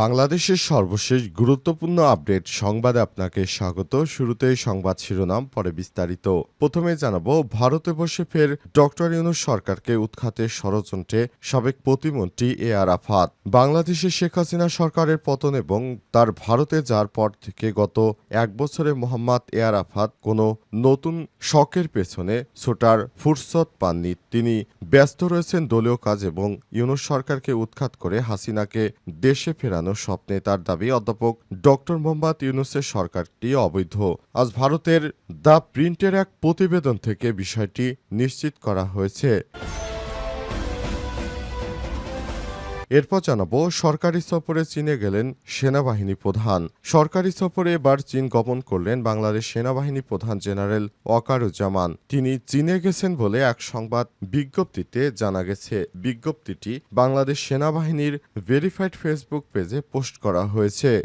বাংলাদেশের সর্বশেষ গুরুত্বপূর্ণ আপডেট সংবাদে আপনাকে স্বাগত। শুরুতেই সংবাদ শিরোনাম, পরে বিস্তারিত। প্রথমে জানাব, ভারতে বসে ফের ডক্টর ইউনুস সরকারকে উৎখাতের ষড়যন্ত্রে সাবেক প্রতিমন্ত্রী এ আরাফাত বাংলাদেশের শেখ হাসিনা সরকারের পতন এবং তার ভারতে যাওয়ার পর থেকে গত এক বছরে মোহাম্মদ এ আরাফাত কোনো নতুন শখের পেছনে ছোটার ফুরসত পাননি। তিনি ব্যস্ত রয়েছেন দলীয় কাজ এবং ইউনুস সরকারকে উৎখাত করে হাসিনাকে দেশে ফেরানোর স্বপ্নে তার দাবি, অধ্যাপক ডক্টর মোহাম্মদ ইউনুসের সরকারটি অবৈধ। আজ ভারতের দ্য প্রিন্টের এক প্রতিবেদন থেকে বিষয়টি নিশ্চিত করা হয়েছে। এরপর জানাব, সরকারি সফরে চীনে গেলেন সেনাবাহিনী প্রধান। সরকারি সফরে এবার চীন গমন করলেন বাংলাদেশ সেনাবাহিনী প্রধান জেনারেল ওয়াকারুজ্জামান তিনি চীনে গেছেন বলে এক সংবাদ বিজ্ঞপ্তিতে জানা গেছে। বিজ্ঞপ্তিটি বাংলাদেশ সেনাবাহিনীর ভেরিফাইড ফেসবুক পেজে পোস্ট করা হয়েছে।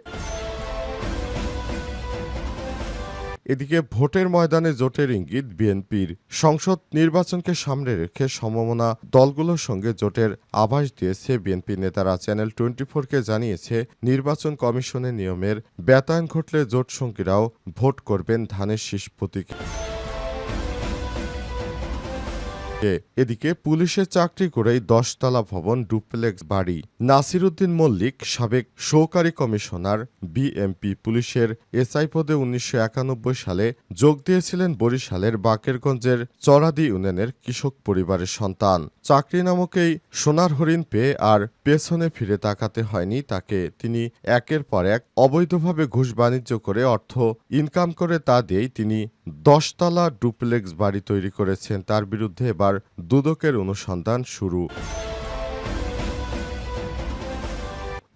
এদিকে ভোটের ময়দানে জোটের ইঙ্গিত বিএনপির সংসদ নির্বাচনকে সামনে রেখে সমমনা দলগুলোর সঙ্গে জোটের আভাস দিয়েছে বিএনপি নেতারা। চ্যানেল টোয়েন্টি ফোরকে জানিয়েছে, নির্বাচন কমিশনের নিয়মের ব্যতায়ন ঘটলে জোট সঙ্গীরাও ভোট করবেন ধানের শীষ প্রতীকে। এদিকে পুলিশের চাকরি করেই দশতলা ভবন ডুপ্লেক্স বাড়ি। নাসিরুদ্দিন মল্লিক সাবেক সহকারী কমিশনার, বিএমপি পুলিশের এসআই পদে উনিশশো একানব্বই সালে যোগ দিয়েছিলেন বরিশালের বাকেরগঞ্জের চরাদি ইউনিয়নের কৃষক পরিবারের সন্তান। চাকরি নামকেই সোনার হরিণ পেয়ে আর পেছনে ফিরে তাকাতে হয়নি তাকে। তিনি একের পর এক অবৈধভাবে ঘুষ বাণিজ্য করে অর্থ ইনকাম করে তা দিয়েই তিনি দশতলা ডুপ্লেক্স বাড়ি তৈরি করেছেন। তার বিরুদ্ধে এবার দুদকের অনুসন্ধান শুরু।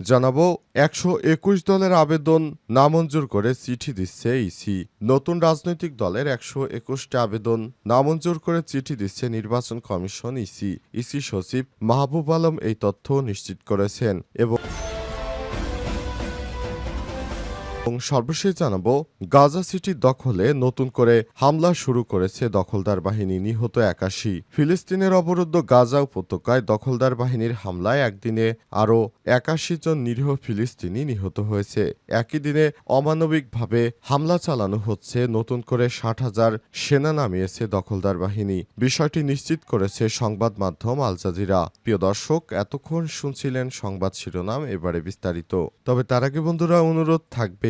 জানাব, একশো একুশ দলের আবেদন নামঞ্জুর করে চিঠি দিচ্ছে ইসি নতুন রাজনৈতিক দলের একশো একুশটি আবেদন নামঞ্জুর করে চিঠি দিচ্ছে নির্বাচন কমিশন ইসি ইসি সচিব মাহবুব আলম এই তথ্য নিশ্চিত করেছেন এবং এবং সর্বশেষ জানাব, গাজা সিটি দখলে নতুন করে হামলা শুরু করেছে দখলদার বাহিনী, নিহত একাশি। ফিলিস্তিনের অবরুদ্ধ গাজা উপত্যকায় দখলদার বাহিনীর হামলায় একদিনে আরও একাশি জন নিরীহ ফিলিস্তিনি নিহত হয়েছে। একই দিনে অমানবিকভাবে হামলা চালানো হচ্ছে, নতুন করে ষাট হাজার সেনা নামিয়েছে দখলদার বাহিনী। বিষয়টি নিশ্চিত করেছে সংবাদ মাধ্যম আল জাজিরা। প্রিয় দর্শক, এতক্ষণ শুনছিলেন সংবাদ শিরোনাম, এবারে বিস্তারিত। তবে তার আগে বন্ধুরা, অনুরোধ থাকবে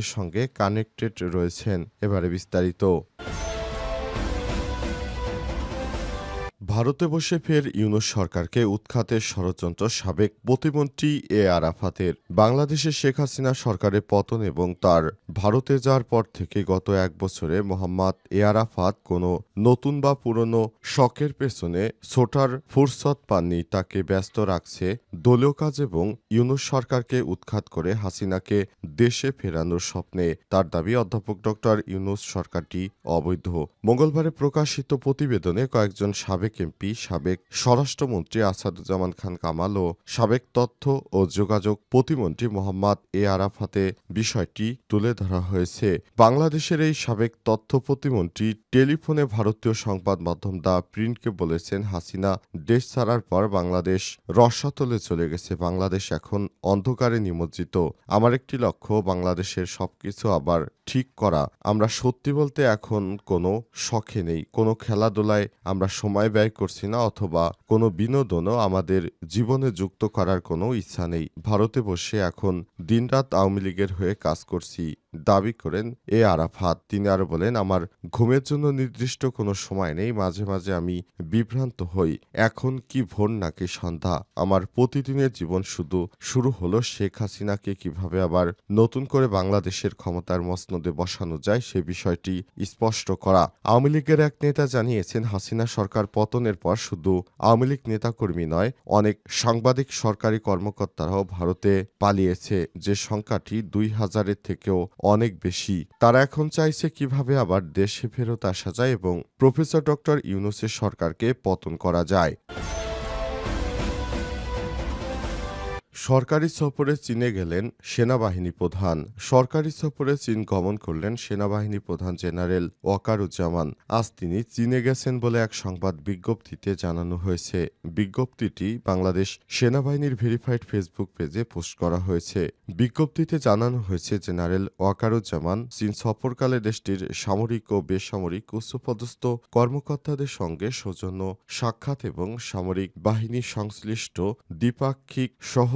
সঙ্গে কানেক্টেড রয়েছেন এবারে বিস্তারিত। ভারতে বসে ফের ইউনুস সরকারকে উৎখাতের ষড়যন্ত্র সাবেক প্রতিমন্ত্রী এ আরাফাতের। বাংলাদেশের শেখ হাসিনা সরকারের পতন এবং তার ভারতে যাওয়ার পর থেকে গত এক বছরে মোহাম্মদ এ আরাফাত কোনো নতুন বা পুরনো শখের পেছনে ছোটার ফুরসত পাননি, তাকে ব্যস্ত রাখছে দলীয় কাজ এবং ইউনুস সরকারকে উৎখাত করে হাসিনাকে দেশে ফেরানোর স্বপ্নে। তার দাবি, অধ্যাপক ডক্টর ইউনুস সরকারটি অবৈধ। মঙ্গলবারে প্রকাশিত প্রতিবেদনে কয়েকজন সাবেক এমপি, সাবেক স্বরাষ্ট্রমন্ত্রী আসাদুজ্জামান খান কামাল ও সাবেক তথ্য ও যোগাযোগ প্রতিমন্ত্রী মোহাম্মদ এ আরাফাতে বিষয়টি তুলে ধরা হয়েছে। বাংলাদেশের এই সাবেক তথ্য প্রতিমন্ত্রী টেলিফোনে ভারতীয় সংবাদ মাধ্যম দা প্রিন্টকে বলেছেন, হাসিনা দেশ ছাড়ার পর বাংলাদেশ রসাতলে চলে গেছে। বাংলাদেশ এখন অন্ধকারে নিমজ্জিত। আমার একটি লক্ষ্য, বাংলাদেশের সবকিছু আবার ঠিক করা। আমরা সত্যি বলতে এখন কোনো শখে নেই। কোনো খেলাধুলায় আমরা সময় ব্যয় করছি না অথবা কোনো বিনোদনও আমাদের জীবনে যুক্ত করার কোনো ইচ্ছা নেই। ভারতে বসে এখন দিনরাত আওয়ামী লীগের হয়ে কাজ করছি। দাবি করেন, এ আরাফাত, তিনি আরও বলেন, আমার ঘুমের জন্য নির্দিষ্ট কোনো সময় নেই, মাঝে মাঝে আমি বিভ্রান্ত হই। এখন কি ভোর নাকি সন্ধ্যা? আমার প্রতিদিনের জীবন শুধু শুরু হলো, শেখ হাসিনাকে কীভাবে আবার নতুন করে বাংলাদেশের ক্ষমতার মসনদে বসানো যায়, সে বিষয়টি স্পষ্ট করা। আওয়ামী লীগের এক নেতা জানিয়েছেন, হাসিনা সরকার পতনের পর শুধু আওয়ামী লীগ নেতাকর্মী নয়, অনেক সাংবাদিক, সরকারি কর্মকর্তারাও ভারতে পালিয়েছে। যে সংখ্যাটি দুই হাজারের থেকেও অনেক বেশি। তারা এখন চাইছে কীভাবে আবার দেশে ফেরত আসা যায় এবং প্রফেসর ডক্টর ইউনুসের সরকারকে পতন করা যায়। সরকারি সফরে চীনে গেলেন সেনাবাহিনী প্রধান। সরকারি সফরে চীন গমন করলেন সেনাবাহিনী প্রধান জেনারেল ওয়াকারুজ্জামান। আজ তিনি চীনে গেছেন বলে এক সংবাদ বিজ্ঞপ্তিতে জানানো হয়েছে। বিজ্ঞপ্তিটি বাংলাদেশ সেনাবাহিনীর ভেরিফাইড ফেসবুক পেজে পোস্ট করা হয়েছে। বিজ্ঞপ্তিতে জানানো হয়েছে, জেনারেল ওয়াকারুজ্জামান চীন সফরকালে দেশটির সামরিক ও বেসামরিক উচ্চপদস্থ কর্মকর্তাদের সঙ্গে সৌজন্য সাক্ষাৎ এবং সামরিক বাহিনী সংশ্লিষ্ট দ্বিপাক্ষিক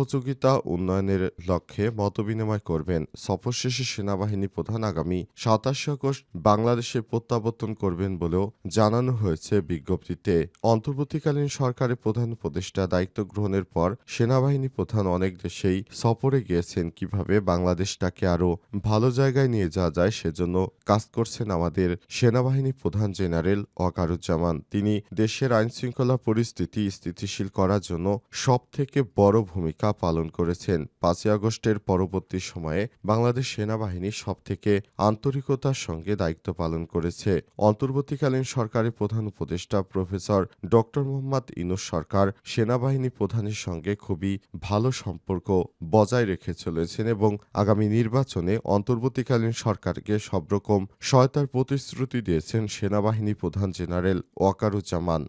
সহযোগিতা উন্নয়নের লক্ষ্যে মতবিনিময় করবেন সফর শেষে সেনাবাহিনী প্রধান আগামী সাতাশে আগস্ট বাংলাদেশে প্রত্যাবর্তন করবেন বলেও জানানো হয়েছে বিজ্ঞপ্তিতে। অন্তর্বর্তীকালীন সরকারের প্রধান উপদেষ্টা দায়িত্ব গ্রহণের পর সেনাবাহিনী প্রধান অনেক দেশেই সফরে গিয়েছেন। কীভাবে বাংলাদেশটাকে আরও ভালো জায়গায় নিয়ে যাওয়া যায় সেজন্য কাজ করছেন আমাদের সেনাবাহিনী প্রধান জেনারেল ওয়াকারুজ্জামান তিনি দেশের আইনশৃঙ্খলা পরিস্থিতি স্থিতিশীল করার জন্য সবথেকে বড় ভূমিকা পালন করেছেন। পাঁচই আগস্টের পরবর্তী সময়ে বাংলাদেশ সেনাবাহিনী সবথেকে আন্তরিকতার সঙ্গে দায়িত্ব পালন করেছে। অন্তর্বর্তীকালীন সরকারের প্রধান উপদেষ্টা প্রফেসর ডক্টর মোহাম্মদ ইনুস সরকার সেনাবাহিনী প্রধানের সঙ্গে খুবই ভালো সম্পর্ক বজায় রেখে চলেছেন এবং আগামী নির্বাচনে অন্তর্বর্তীকালীন সরকারকে সব রকম সহায়তার প্রতিশ্রুতি দিয়েছেন সেনাবাহিনী প্রধান জেনারেল ওয়াকারুজ্জামান।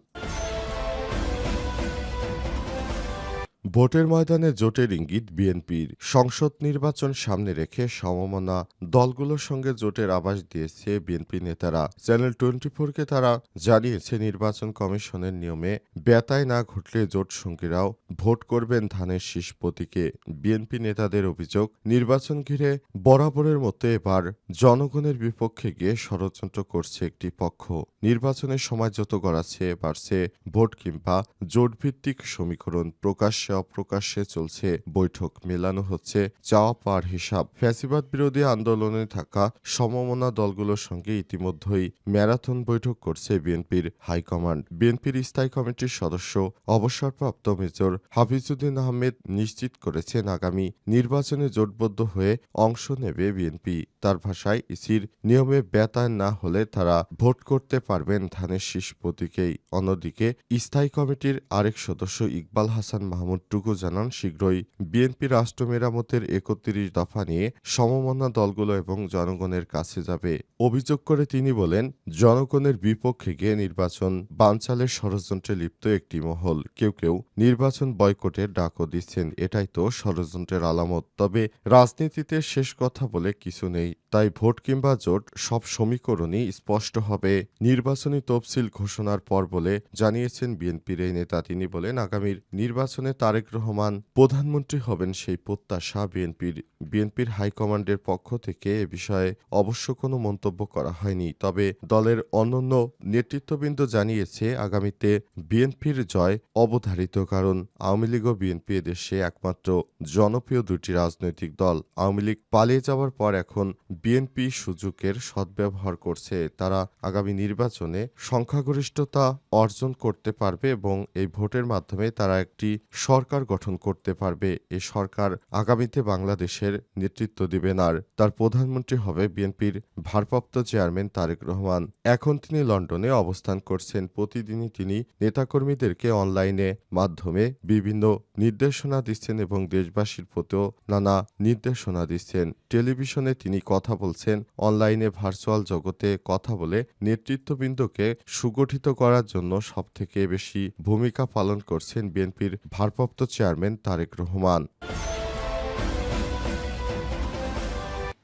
ভোটের ময়দানে জোটের ইঙ্গিত বিএনপির। সংসদ নির্বাচন সামনে রেখে সমমনা দলগুলোর সঙ্গে জোটের আভাস দিয়েছে বিএনপি নেতারা। চ্যানেল টোয়েন্টি ফোরকে তারা জানিয়েছে, নির্বাচন কমিশনের নিয়মে ব্যতায় না ঘটলে জোট সঙ্গীরাও ভোট করবেন ধানের শীষ প্রতীকে বিএনপি নেতাদের অভিযোগ, নির্বাচন ঘিরে বরাবরের মতো এবার জনগণের বিপক্ষে গিয়ে ষড়যন্ত্র করছে একটি পক্ষ। নির্বাচনের সময় যত গড়াচ্ছে, বাড়ছে ভোট কিংবা জোটভিত্তিক সমীকরণ প্রকাশ্যে অপ্রকাশ্যে চলছে বৈঠক। মেলানো হচ্ছে চাওয়া পাওয়ার হিসাব। ফ্যাসিবাদ বিরোধী আন্দোলনে থাকা সমমনা দলগুলোর সঙ্গে ইতিমধ্যেই ম্যারাথন বৈঠক করছে বিএনপির হাইকমান্ড। বিএনপির স্থায়ী কমিটির সদস্য, অবসরপ্রাপ্ত মেজর হাফিজুদ্দিন আহমেদ নিশ্চিত করেছেন আগামী নির্বাচনে জোটবদ্ধ হয়ে অংশ নেবে বিএনপি। তার ভাষায় ইসির নিয়মে ব্যতায়ন না হলে তারা ভোট করতে পারবেন ধানের শীষ প্রতীকেই। অন্যদিকে স্থায়ী কমিটির আরেক সদস্য ইকবাল হাসান মাহমুদ টুকু জানান, শীঘ্রই বিএনপি রাষ্ট্র মেরামতের একত্রিশ দফা নিয়ে সমমনা দলগুলো এবং জনগণের কাছে যাবে। অভিযোগ করে তিনি বলেন, জনগণের বিপক্ষে গিয়ে নির্বাচন বানচালের ষড়যন্ত্রে লিপ্ত একটি মহল। কেউ কেউ নির্বাচন বয়কটের ডাকও দিচ্ছেন, এটাই তো ষড়যন্ত্রের আলামত। তবে রাজনীতিতে শেষ কথা বলে কিছু নেই, তাই ভোট কিংবা জোট সব সমীকরণই স্পষ্ট হবে। নির্বাচনী তফসিল ঘোষণার পর বলে জানিয়েছেন বিএনপির এই নেতা। তিনি বলেন, আগামীর নির্বাচনে তারেক রহমান প্রধানমন্ত্রী হবেন সেই প্রত্যাশা বিএনপির বিএনপির হাইকমান্ডের পক্ষ থেকে এ বিষয়ে অবশ্য কোনো মন্তব্য করা হয়নি। তবে দলের অন্যান্য নেতৃত্ববৃন্দ জানিয়েছে, আগামীতে বিএনপির জয় অবধারিত, কারণ আওয়ামী লীগ ও বিএনপি এদেশে একমাত্র জনপ্রিয় দুটি রাজনৈতিক দল। আওয়ামী লীগ পালিয়ে যাওয়ার পর এখন বিএনপি সুযোগের সদ্ব্যবহার করছে। তারা আগামী নির্বাচনে সংখ্যাগরিষ্ঠতা অর্জন করতে পারবে এবং এই ভোটের মাধ্যমে তারা একটি সরকার গঠন করতে পারবে এই সরকার আগামীতে বাংলাদেশের নেতৃত্ব দিবেন আর তার প্রধানমন্ত্রী হবে বিএনপির ভারপ্রাপ্ত চেয়ারম্যান তারেক রহমান। এখন তিনি লন্ডনে অবস্থান করছেন। প্রতিদিনই তিনি নেতাকর্মীদেরকে অনলাইনে মাধ্যমে বিভিন্ন নির্দেশনা দিচ্ছেন এবং দেশবাসীর প্রতিও নানা নির্দেশনা দিচ্ছেন। টেলিভিশনে তিনি কথা বলছেন, অনলাইনে ভার্চুয়াল জগতে কথা বলে নেতৃত্ববৃন্দকে সুগঠিত করার জন্য সবথেকে বেশি ভূমিকা পালন করছেন বিএনপির ভারপ্রাপ্ত চেয়ারম্যান তারেক রহমান।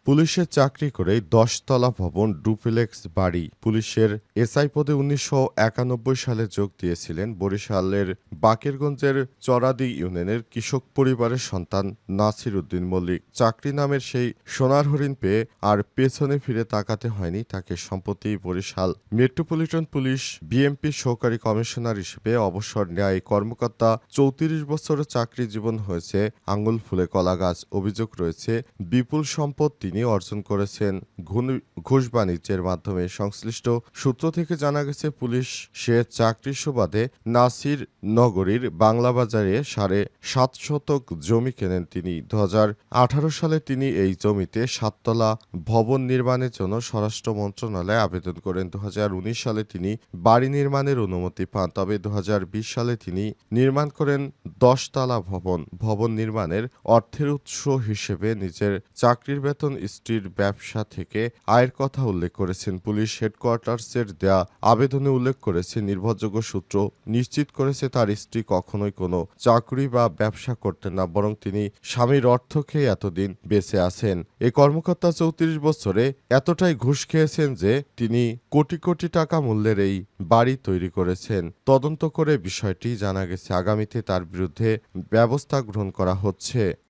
পুলিশের চাকরি করে দশতলা ভবন ডুপ্লেক্স বাড়ি। পুলিশের এসআই পদে উনিশশো একানব্বই সালে যোগ দিয়েছিলেন বরিশালের বাকেরগঞ্জের চরাদি ইউনিয়নের কৃষক পরিবারের সন্তান নাসির উদ্দিন মল্লিক। চাকরি নামের সেই সোনার হরিণ পেয়ে আর পেছনে ফিরে তাকাতে হয়নি তাকে সম্প্রতি বরিশাল মেট্রোপলিটন পুলিশ বিএমপি সহকারী কমিশনার হিসেবে অবসর নেয়। কর্মকর্তা চৌত্রিশ বছরের চাকরি জীবন হয়েছে। আঙ্গুল ফুলে কলা গাছ অভিযোগ রয়েছে। বিপুল সম্পদ তিনি অর্জন করেছেন ঘুষ বাণিজ্যের মাধ্যমে। সংশ্লিষ্ট সূত্র থেকে জানা গেছে, পুলিশ সে চাকরির সুবাদে নাসির নগরীর বাংলা বাজারে সাড়ে সাত শতক জমি কেনেন তিনি। দু সালে তিনি এই জমিতে সাততলা ভবন নির্মাণের জন্য স্বরাষ্ট্র মন্ত্রণালয়ে আবেদন করেন। দু হাজার উনিশ সালে তিনি বাড়ি নির্মাণের অনুমতি পান, তবে দু হাজার বিশ সালে তিনি নির্মাণ করেন দশতলা ভবন। ভবন নির্মাণের অর্থের উৎস হিসেবে নিজের চাকরির বেতন স্ত্রীর ব্যবসা থেকে আয়ের কথা উল্লেখ করেছেন। পুলিশ হেডকোয়ার্টার্সের দেয়া আবেদনে উল্লেখ করেছে, নির্ভরযোগ্য সূত্র নিশ্চিত করেছে তার স্ত্রী কখনোই কোনো চাকরি বা ব্যবসা করতেন না, বরং তিনি স্বামীর অর্থ খেয়ে এতদিন বেঁচে আছেন। এই কর্মকর্তা চৌত্রিশ বছরে এতটাই ঘুষ খেয়েছেন যে তিনি কোটি কোটি টাকা মূল্যের এই বাড়ি তৈরি করেছেন। তদন্ত করে বিষয়টি জানা গেছে, আগামীতে তার বিরুদ্ধে ব্যবস্থা গ্রহণ করা হচ্ছে।